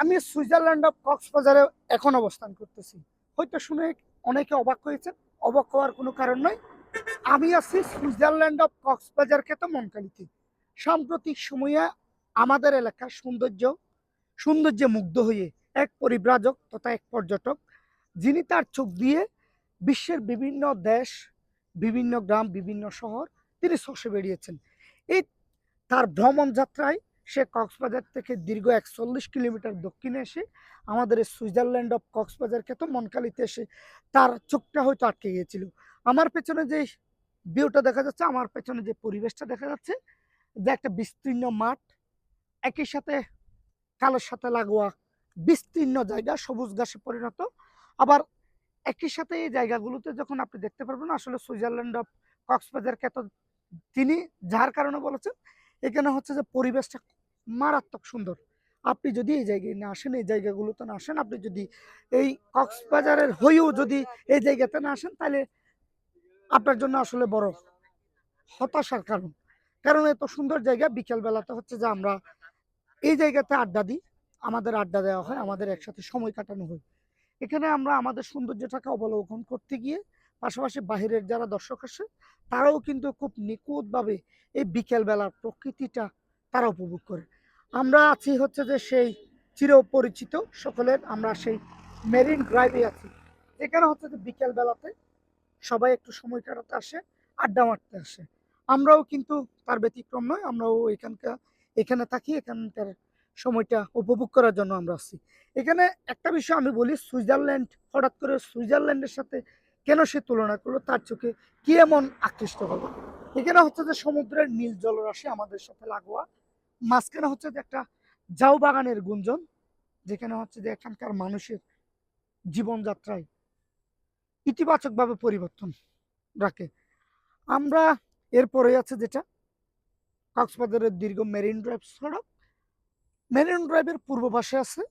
আমি Switzerland of কক্সবাজারে এখন অবস্থান করতেছি। হয়তো শুনে অনেকে অবাক হয়েছে, অবাক হওয়ার কোনো কারণ নয় আমি আছি সুইজারল্যান্ড অফ কক্সবাজার খ্যাত মনকালিতে সাম্প্রতিক সময়ে আমাদের এলাকার সৌন্দর্য, সৌন্দর্যে মুগ্ধ হয়ে এক পরিব্রাজক তথা এক পর্যটক, যিনি তার চোখ দিয়ে বিশ্বের বিভিন্ন দেশ, বিভিন্ন গ্রাম, বিভিন্ন শহর, তিনি শসে বেরিয়েছেন। এই তার ভ্রমণ যাত্রায় সে কক্সবাজার থেকে দীর্ঘ একচল্লিশ কিলোমিটার দক্ষিণে এসে আমাদের সুইজারল্যান্ড অফ কক্সবাজার খ্যাত মনকালিতে এসে তার চোখটা হয়তো আটকে গিয়েছিল। আমার পেছনে যে ভিউটা দেখা যাচ্ছে, আমার পেছনে যে পরিবেশটা দেখা যাচ্ছে, যে একটা বিস্তীর্ণ মাঠ, একই সাথে কালোর সাথে লাগোয়া বিস্তীর্ণ জায়গা, সবুজ ঘাসে পরিণত। আবার একই সাথে এই জায়গাগুলোতে যখন আপনি দেখতে পারবেন, আসলে সুইজারল্যান্ড অফ কক্সবাজার খ্যাত তিনি, যার কারণে বলেছেন, এখানে হচ্ছে যে পরিবেশটা মারাত্মক সুন্দর। আপনি যদি এই জায়গায় না আসেন, এই জায়গাগুলোতে না আসেন, আপনি যদি এই কক্সবাজারের হয়েও যদি এই জায়গাতে না আসেন, তাহলে আপনার জন্য আসলে বড় হতাশার কারণ। কারণ এত সুন্দর জায়গা, বিকেলবেলাতে হচ্ছে যে আমরা এই জায়গাতে আড্ডা দিই, আমাদের আড্ডা দেওয়া হয়, আমাদের একসাথে সময় কাটানো হয়। এখানে আমরা আমাদের সৌন্দর্যটাকে অবলোকন করতে গিয়ে, পাশাপাশি বাহিরের যারা দর্শক আসে তারাও কিন্তু খুব নিখুঁতভাবে এই বিকেলবেলার প্রকৃতিটা তারা উপভোগ করে। আমরা আছি হচ্ছে যে সেই চিরপরিচিত সকলের, আমরা সেই মেরিন ড্রাইভে আছি। এখানে হচ্ছে যে বিকেলবেলাতে সবাই একটু সময় কাটাতে আসে, আড্ডা মারতে আসে। আমরাও কিন্তু তার ব্যতিক্রম নয়, আমরাও এখানকার এখানে থাকি, এখানকার সময়টা উপভোগ করার জন্য আমরা আসছি এখানে একটা বিষয় আমি বলি, সুইজারল্যান্ড, হঠাৎ করে সুইজারল্যান্ডের সাথে কেন সে তুলনা করল, তার চোখে কি এমন আকৃষ্ট হলো? এখানে হচ্ছে যে সমুদ্রের নীল জলরাশি আমাদের সাথে লাগোয়া মাঝখানে হচ্ছে যে একটা জাউ বাগানের গুঞ্জন, যেখানে হচ্ছে যে এখানকার মানুষের জীবনযাত্রায় ইতিবাচকভাবে পরিবর্তন রাখে। আমরা এরপরে আছে যেটা, কক্সবাজারের দীর্ঘ মেরিন ড্রাইভ সড়ক। মেরিন ড্রাইভের পূর্ব পাশে আছে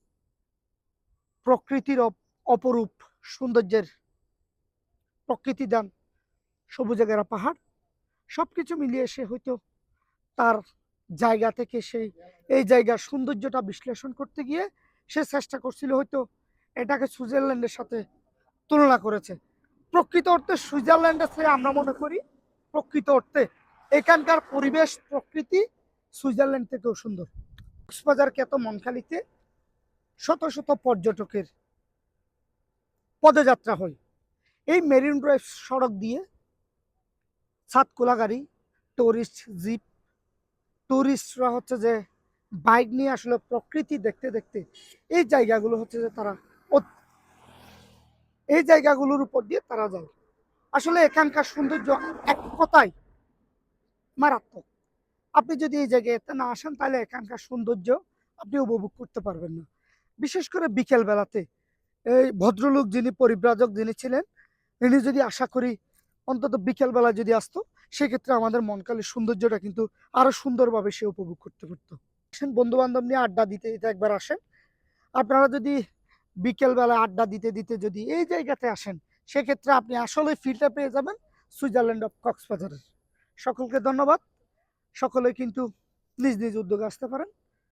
প্রকৃতির অপরূপ সৌন্দর্যের প্রকৃতিদান সবুজ ঘেরা পাহাড়। সব কিছু মিলিয়ে সে হয়তো তার জায়গা থেকে সেই, এই জায়গার সৌন্দর্যটা বিশ্লেষণ করতে গিয়ে সে চেষ্টা করছিল হয়তো এটাকে সুইজারল্যান্ডের সাথে তুলনা করেছে। প্রকৃত অর্থে সুইজারল্যান্ডের চেয়ে আমরা মনে করি, প্রকৃত অর্থে এখানকার পরিবেশ, প্রকৃতি সুইজারল্যান্ড থেকেও সুন্দর। কক্সবাজার খ্যাত মনখালিতে শত শত পর্যটকের পদযাত্রা হয়। এই মেরিন ড্রাইভ সড়ক দিয়ে সাতকোলা গাড়ি, টুরিস্ট, জিপ টুরিস্টরা হচ্ছে যে বাইক নিয়ে আসলে প্রকৃতি দেখতে দেখতে এই জায়গাগুলো হচ্ছে যে তারা এই জায়গাগুলোর উপর দিয়ে তারা যায়। আসলে এখানকার সৌন্দর্য এক কথায় মারাত্মক। আপনি যদি এই জায়গাতে না আসেন, তাহলে এখানকার সৌন্দর্য আপনি উপভোগ করতে পারবেন না। বিশেষ করে বিকেল বেলাতে এই ভদ্রলোক যিনি, পরিব্রাজক যিনি ছিলেন তিনি যদি আশা করি অন্তত বিকেল বেলা যদি আসতো সেক্ষেত্রে আমাদের মনকালের সৌন্দর্যটা কিন্তু আরও সুন্দরভাবে সে উপভোগ করতে পারতো। বন্ধু বান্ধব নিয়ে আড্ডা দিতে দিতে একবার আসেন। আপনারা যদি বিকেল বেলা আড্ডা দিতে দিতে যদি এই জায়গাতে আসেন, সেক্ষেত্রে আপনি আসলে ফিলটা পেয়ে যাবেন সুইজারল্যান্ড অফ কক্সবাজারের। সকলকে ধন্যবাদ। সকলে কিন্তু নিজ নিজ উদ্যোগে আসতে পারেন।